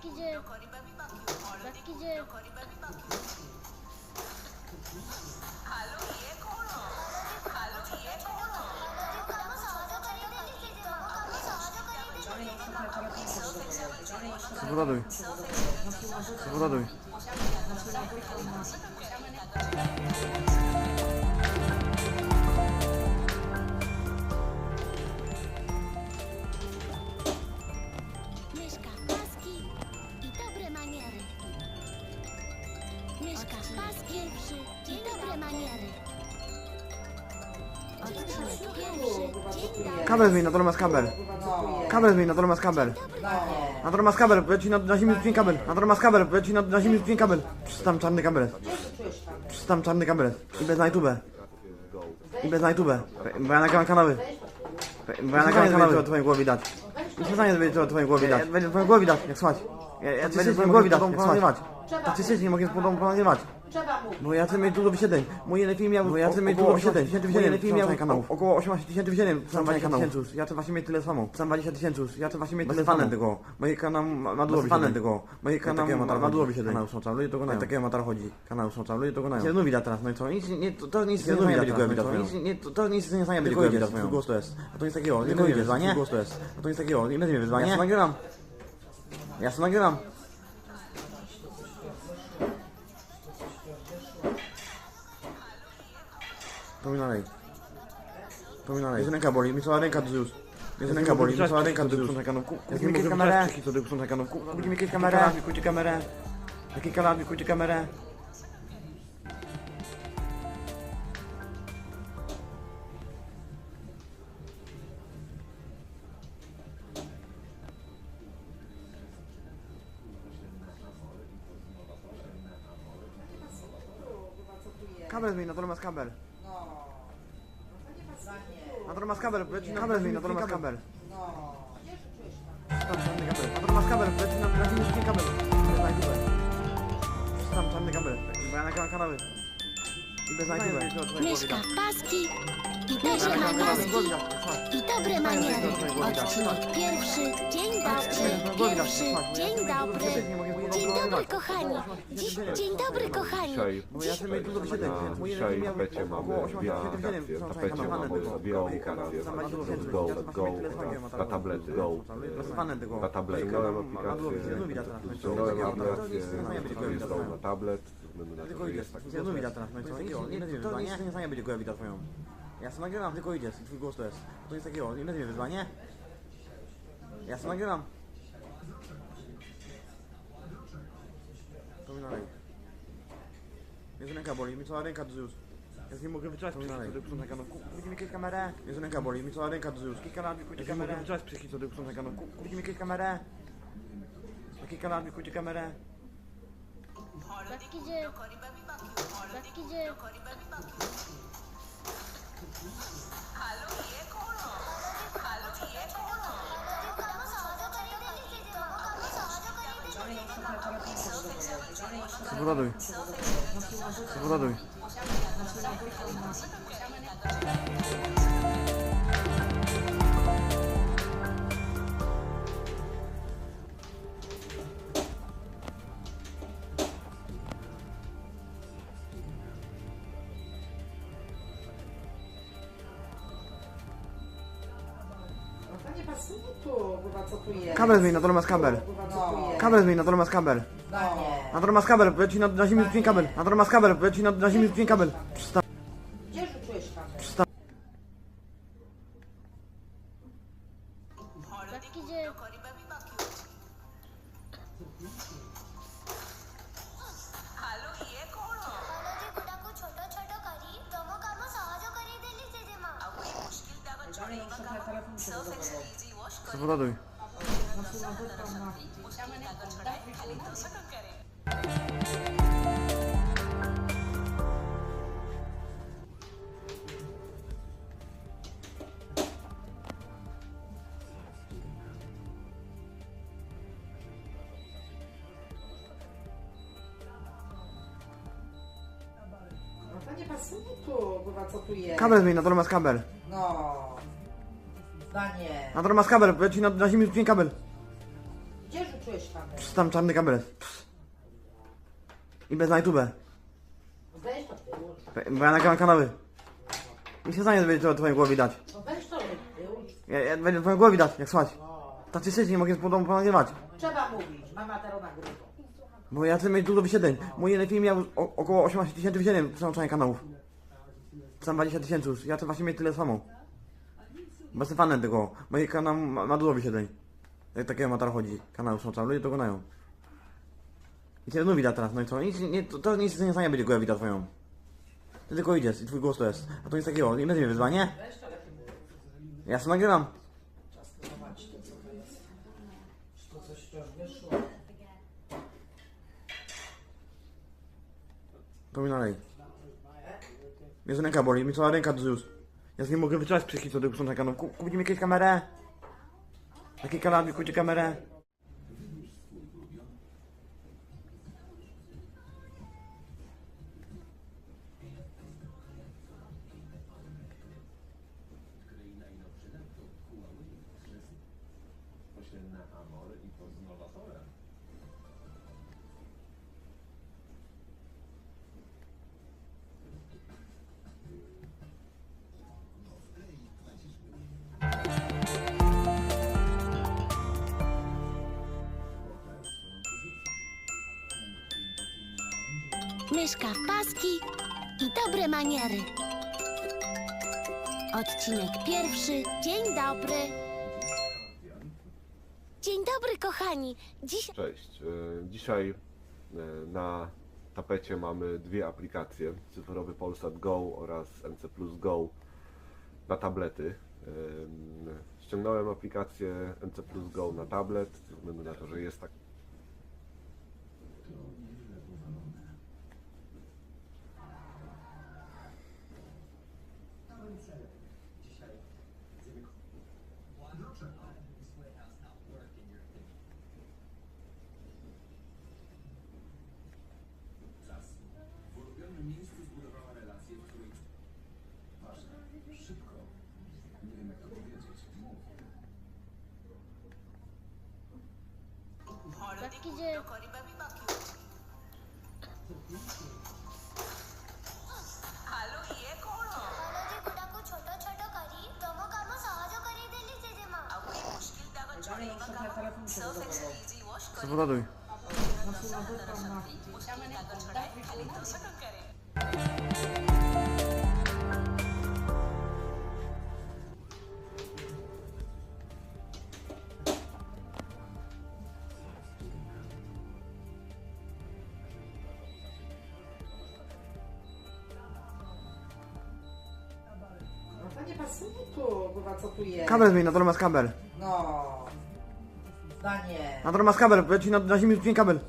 ବାକି ଯେ ବାକି ଯେ Zgoduj. Zgoduj. Kabel zmień, na dole masz kabel. Kabel zmień, na dole masz kabel. Na dole masz kabel, bo ja ci na, na ziemi zmień kabel. Na dole masz kabel, bo ja ci na, na ziemi zmień kabel. Przecież tam czarny kabel jest. Przecież tam czarny kabel. I bez na YouTube. I bez na YouTube. Bo ja nagrywam kanały. Bo ja nagrywam kanały. Co twojej głowie. Nie przestanie będzie co twojej głowie widać. Będzie twojej głowie widać, jak słuchać. Ja, ja ci nie mogę widać, jak słuchać. Ja ci nie mogę z ponagrywać. Trzeba mu. Bo ja chcę mieć dużo wyświetleń. Mój jeden film miał, bo ja chcę mieć dużo wyświetleń. Mój jeden film miał kanałów. Około 18 tysięcy wyświetleń. Sam 20 tysięcy. Ja chcę właśnie mieć tyle samo. Sam 20 tysięcy. Ja chcę właśnie mieć tyle samo. tego. Mój kanał ma ma dużo wyświetleń. tego. Mój kanał ma, dużo wyświetleń. Kanał Socza, ludzie to oglądają. Takiego matar chodzi. Kanał Socza, ludzie to oglądają. Się widać teraz, no i co? Nic, nie, to, to nic nie znajdzie będzie głowę widać. To, to nic nie znajdzie będzie głowę widać. Głos to jest. A to nic takiego. Nie będzie wyzwanie. Głos to jest. A to nic takiego. Nie będzie wyzwanie. Ja nagrywam. Ja sobie nagrywam. To mi nalej. To mi nalej. Jest ręka boli, mi cała ręka drzus. Jest ręka boli, mi cała ręka drzus. Kupić mi jakieś kamerę. Kupić mi jakieś kamerę. Kupujcie kamerę. Jaki kanał, kupujcie kamerę. Kabel zmień, na dole masz kabel. No. Na dole masz kabel, leci na kabel zmień, na dole masz kabel. No. Tam? Tam czarny kabel. Na dole masz kabel, leci na zmień kabel. Tam czarny kabel, bo ja nagrywam kanały. I bez na YouTube. Mieszka paski i dobre maniery. I dobre maniery. Odcinek pierwszy. Dzień dobry. Pierwszy. Dzień dobry. Dzień dobry kochani. Dziś, dzień dobry kochani. Dzisiaj, Mój dzisiaj film tapecie mamy 80 dwie wyświetleń. akcje. W Są tapecie mamy. Sam Smartphone bardzo Go. Go na tablet Go. Na tablet Ściągnąłem aplikację, no ściągnąłem aplikację, jest głowę na tablet, względu na to, Tylko że idziesz, jest tak ja lubię teraz, no i co? Nie, nie, to nic nie znajdzie będzie głowę widać twoją. Ja sobie nagrywam, tylko idziesz i twój głos to jest. To jest takiego, nie będzie wyzwanie. Ja sobie nagrywam. To mi nalej. Jest ręka boli, mi cała ręka drzus. Ja nie mogę wyczuwać psychiki, co do na kanał. Kupić mi jakieś kamerę. Jest ręka boli, mi cała ręka drzus. Jaki kanał, kupujcie kamerę. Ja nie mogę wyczuwać psychiki, co do na kanał. Kupić mi jakieś kamerę. Jaki kanał, kupujcie kamerę. Bakıcı. Bakıcı. Zbudoduj. Zbudoduj. No to nie pasuje tu, chyba co tu Kabel zmień, na dole masz kabel. Kabel zmień, na dole masz kabel. No. Na dole masz kabel, bo ja ci na, na ziemi zmień kabel. Na dole masz kabel, bo ja ci na, na ziemi zmień kabel. Przestań. Gdzie czujesz tam? Bakıcı. Zbudoduj. No to nie pasuje tu, chyba co tu jest. Kabel zmień, na dole masz kabel. No. Zdanie. Na dole masz kabel, bo ja ci na, na ziemi zmień kabel. Gdzie czujesz tam? Psz, tam czarny kabel jest. Psz. I bez na YouTube. Weź to wyłącz. Bo ja nagrywam kanały. I się stanie, będzie to twojej głowie widać. No weź to wyłącz. Ja, ja, będzie twojej głowie widać, jak słuchać. Statystycznie nie mogę z domu ponagrywać. Trzeba mówić, mama teraz nagrywa. Bo ja chcę mieć dużo wyświetleń. Mój jeden film miał o, około 18 tysięcy wyświetleń przełączania kanałów. Sam 20 tysięcy już. Ja chcę właśnie mieć tyle samo. Bo jestem fanem tego. Mój kanał ma, ma dużo wyświetleń. Jak takiego matara chodzi. Kanał przełącza. Ludzie to oglądają. I cię widać teraz. No i co? Nic, nie, to, to nic nie stanie będzie go widać twoją. Ty tylko idziesz i twój głos to jest. A to nic takiego. Nie będzie mnie wyzwanie? Ja sobie nagrywam. Nalej. Mnie że ręka boli, mi cała ręka już. Ja z nie mogę wytrzymać psychiki co do kusząca kanał. Ku- Kupicie mi jakąś kamerę? Taki kanał, mi kupicie kamerę? Myszka w paski i dobre maniery. Odcinek pierwszy. Dzień dobry. Dzień dobry, kochani. Dziś Cześć. E, Dzisiaj e, na tapecie mamy dwie aplikacje. Cyfrowy Polsat Go oraz NC Plus Go na tablety. Em, Ściągnąłem aplikację NC Plus Go na tablet, ze względu na to, że jest tak hello ଗୁଡ଼ାକୁ ଛୋଟ ଛୋଟ କରି ତମ କାମ ସହଜ କରିଦେଲି ଜେଜେମା Spowoduj. No to nie pasuje tu, co tu jest. Kabel zmień, na dole masz kabel. No. Zdanie. Na dole masz kabel, bo ja ci na, na ziemi rzuciłem kabel.